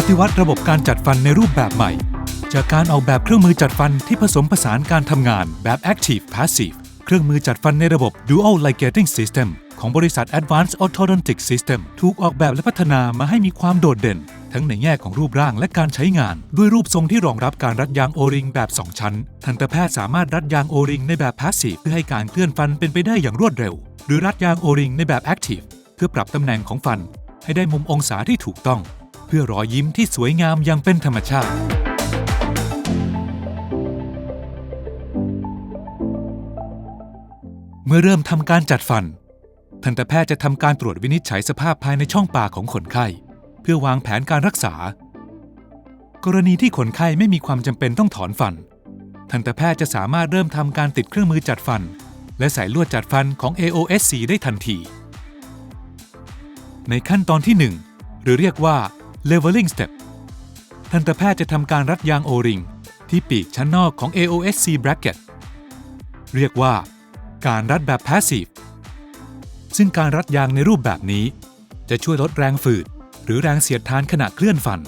ปฏิวัติระบบการจัดฟันในรูปแบบใหม่ จากการออกแบบเครื่องมือจัดฟันที่ผสมผสานการทำงานแบบ Active Passive เครื่องมือจัดฟันในระบบ Dual Ligating System ของบริษัท Advanced Orthodontic System ถูกออกแบบและพัฒนามาให้มีความโดดเด่น ทั้งในแง่ของรูปร่างและการใช้งาน ด้วยรูปทรงที่รองรับการรัดยางโอริงแบบ 2 ชั้น ทันตแพทย์สามารถรัดยางโอริงในแบบ Passive เพื่อให้การเคลื่อนฟันเป็นไปได้อย่างรวดเร็ว หรือรัดยางโอริงในแบบ Active เพื่อปรับตำแหน่งของฟัน ให้ได้มุมองศาที่ถูกต้อง เพื่อรอยยิ้มที่สวยงามอย่างเป็นธรรมชาติ เมื่อเริ่มทำการจัดฟัน ทันตแพทย์จะทำการตรวจวินิจฉัยสภาพภายในช่องปากของคนไข้ เพื่อวางแผนการรักษา กรณีที่คนไข้ไม่มีความจำเป็นต้องถอนฟัน ทันตแพทย์จะสามารถเริ่มทำการติดเครื่องมือจัดฟัน และใส่ลวดจัดฟันของ AOSC ได้ทันที ในขั้นตอนที่ 1 หรือเรียกว่า leveling step ทันตแพทย์จะทำการรัดยางโอริงที่ปีกชั้นนอกของ AOSC bracket เรียกว่า การรัดแบบ passive ซึ่งการรัดยางในรูปแบบนี้ จะช่วยลดแรงฝืด หรือแรงเสียดทานขณะเคลื่อนฟัน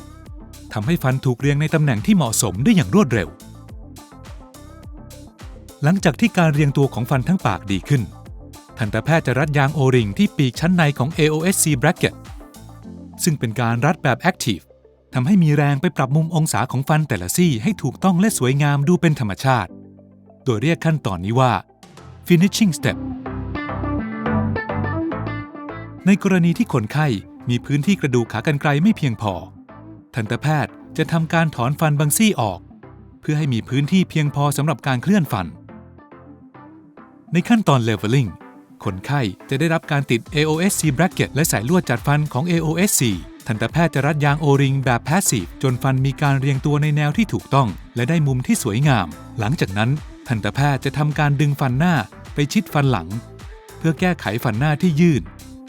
ทำให้ฟันถูกเรียงในตำแหน่งที่เหมาะสมได้อย่างรวดเร็ว หลังจากที่การเรียงตัวของฟันทั้งปากดีขึ้น ทันตแพทย์จะรัดยางโอริงที่ปีกชั้นในของ AOSC bracket ซึ่งเป็นการรัดแบบ active ทำให้มีแรงไปปรับมุมองศาของฟันแต่ละซี่ให้ถูกต้องและสวยงามดูเป็นธรรมชาติ โดยเรียกขั้นตอนนี้ว่า finishing step ในกรณีที่คนไข้มีพื้นที่กระดูกขากรรไกรไม่เพียงพอ ทันตแพทย์จะทำการถอนฟันบางซี่ออก เพื่อให้มีพื้นที่เพียงพอสำหรับการเคลื่อนฟัน ในขั้นตอน leveling คนไข้จะได้รับการติด AOSC bracket และสายลวดจัดฟันของ AOSC ทันตแพทย์จะรัดยางโอริงแบบ passive จนฟันมีการเรียงตัวในแนวที่ถูกต้อง และได้มุมที่สวยงาม หลังจากนั้น ทันตแพทย์จะทำการดึงฟันหน้าไปชิดฟันหลัง เพื่อแก้ไขฟันหน้าที่ยืด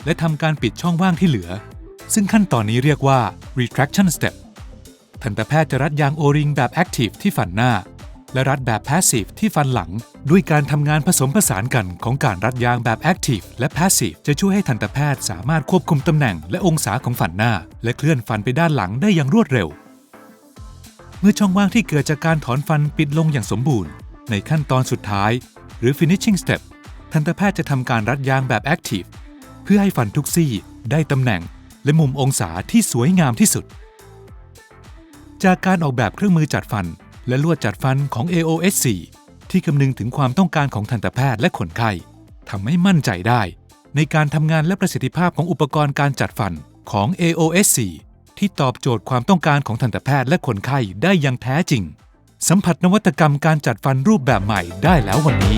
และทำการปิดช่องว่างที่เหลือ ซึ่งขั้นตอนนี้เรียกว่า retraction step ทันตแพทย์จะรัดยางโอริงแบบ active ที่ฟันหน้า และรัดแบบ passive ที่ฟันหลัง ด้วยการทำงานผสมผสานกันของการรัดยางแบบ active และ passive จะช่วยให้ทันตแพทย์สามารถควบคุมตำแหน่งและองศาของฟันหน้า และเคลื่อนฟันไปด้านหลังได้อย่างรวดเร็ว เมื่อช่องว่างที่เกิดจากการถอนฟันปิดลงอย่างสมบูรณ์ ในขั้นตอนสุดท้าย หรือ finishing step ทันตแพทย์จะทำการรัดยางแบบ active เพื่อให้ฟันทุกซี่ได้ตำแหน่ง และมุมองศาที่สวยงามที่สุด จากการออกแบบเครื่องมือจัดฟัน และลวดจัดฟันของ AOS4 ที่คำนึงถึงความต้องการของทันตแพทย์และคนไข้ทำให้มั่นใจได้ ในการทำงานและประสิทธิภาพของอุปกรณ์การจัดฟันของ AOS4 ที่ตอบโจทย์ความต้องการของทันตแพทย์และคนไข้ได้อย่างแท้จริง สัมผัสนวัตกรรมการจัดฟันรูปแบบใหม่ได้แล้ววันนี้